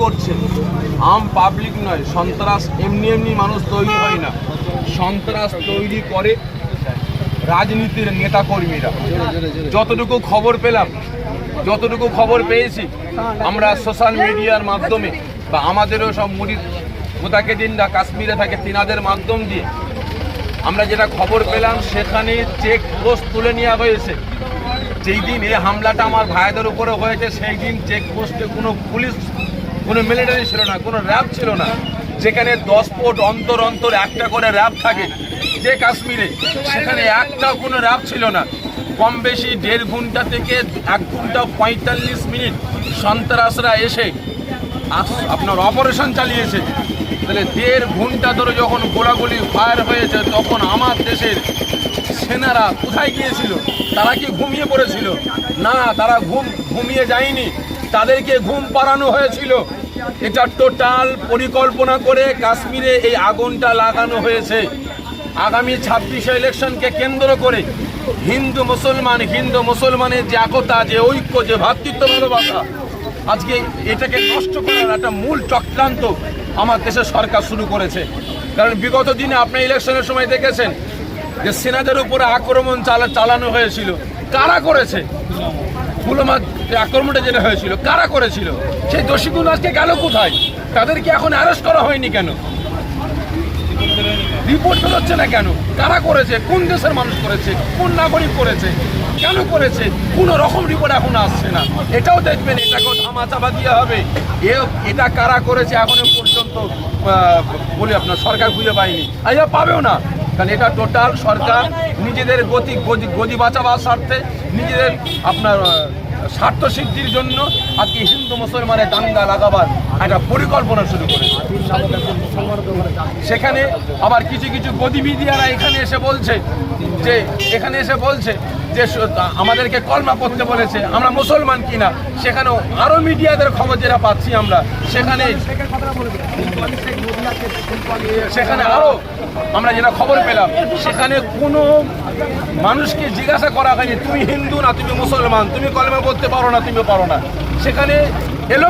করছে আম পাবলিক নয়, সন্ত্রাস, এমনি এমনি মানুষ তৈরি হয় না। সন্ত্রাস তৈরি করে রাজনীতির নেতাকর্মীরা। যতটুকু খবর পেলাম, যতটুকু খবর পেয়েছি, আমরা সোশ্যাল মিডিয়ার মাধ্যমে বা আমাদেরও সব মুড়ি মোতাকেদিনরা কাশ্মীরে থাকে, তিনাদের মাধ্যম দিয়ে আমরা যেটা খবর পেলাম, সেখানে চেক পোস্ট তুলে নেওয়া হয়েছে। যেই দিন এই হামলাটা আমার ভাইদের উপরে হয়েছে, সেই দিন চেক পোস্টে কোনো পুলিশ কোনো মিলিটারি ছিল না, কোনো র্যাব ছিল না। যেখানে দশ ফুট অন্তর অন্তর একটা করে র্যাব থাকে, যে কাশ্মীরে, সেখানে একটাও কোনো র্যাব ছিল না। কম বেশি দেড় ঘণ্টা থেকে এক ঘণ্টা পঁয়তাল্লিশ মিনিট সন্ত্রাসরা এসে আপনার অপারেশন চালিয়েছে। তাহলে দেড় ঘণ্টা ধরে যখন গোলাগুলি ফায়ার হয়েছে, তখন আমার দেশের সেনারা কোথায় গিয়েছিল? তারা কি ঘুমিয়ে পড়েছিল? না, তারা ঘুম, ঘুমিয়ে যায়নি। তাদেরকে ঘুম পাড়ানো হয়েছিল। এটা টোটাল পরিকল্পনা করে কাশ্মীরে এই আগুনটা লাগানো হয়েছে। আগামী ছাব্বিশে ইলেকশনকে কেন্দ্র করে হিন্দু মুসলমান, হিন্দু মুসলমানের যে একতা, যে ঐক্য, যে ভ্রাতৃত্ব ভালোবাসা আজকে এটাকে নষ্ট করার একটা মূল চক্রান্ত আমার দেশের সরকার শুরু করেছে। কারণ বিগত দিনে আপনি ইলেকশনের সময় দেখেছেন যে সেনাদের উপরে আক্রমণ চালা, চালানো হয়েছিল। কারা করেছে? পুলমা যে আক্রমণটা যেটা হয়েছিল, কারা করেছিল? সেই দোষীগুলো আজকে গেল কোথায়? তাদেরকে এখন অ্যারেস্ট করা হয়নি কেন? রিপোর্ট বেরোচ্ছে না কেন? কারা করেছে? কোন দেশের মানুষ করেছে? কোন নাগরিক করেছে? কেন করেছে? কোন রকম রিপোর্ট এখন আসছে না। এটাও দেখবেন এটাকেও ধামা চাপা দিয়ে হবে। এ, এটা কারা করেছে এখনও পর্যন্ত বলি আপনার সরকার খুঁজে পায়নি। আর পাবেও না। কারণ এটা টোটাল সরকার নিজেদের গতি গদি বাঁচাবার স্বার্থে নিজেদের আপনার স্বার্থ সিদ্ধির জন্য আজকে হিন্দু মুসলমানের দাঙ্গা লাগাবার একটা পরিকল্পনা শুরু করেছে। সেখানে আবার কিছু কিছু গদি মিডিয়ারা এখানে এসে বলছে যে, এখানে এসে বলছে যে, আমাদেরকে কলমা করতে বলেছে, আমরা মুসলমান কিনা? সেখানেও আরও মিডিয়াদের খবর যেটা পাচ্ছি আমরা, সেখানে সেখানে আরও আমরা যেটা খবর পেলাম, সেখানে কোনো মানুষকে জিজ্ঞাসা করা হয়নি, তুমি হিন্দু না, তুমি মুসলমান? তুমি কলমা বলতে পারো না, তুমি পারো না? সেখানে এলো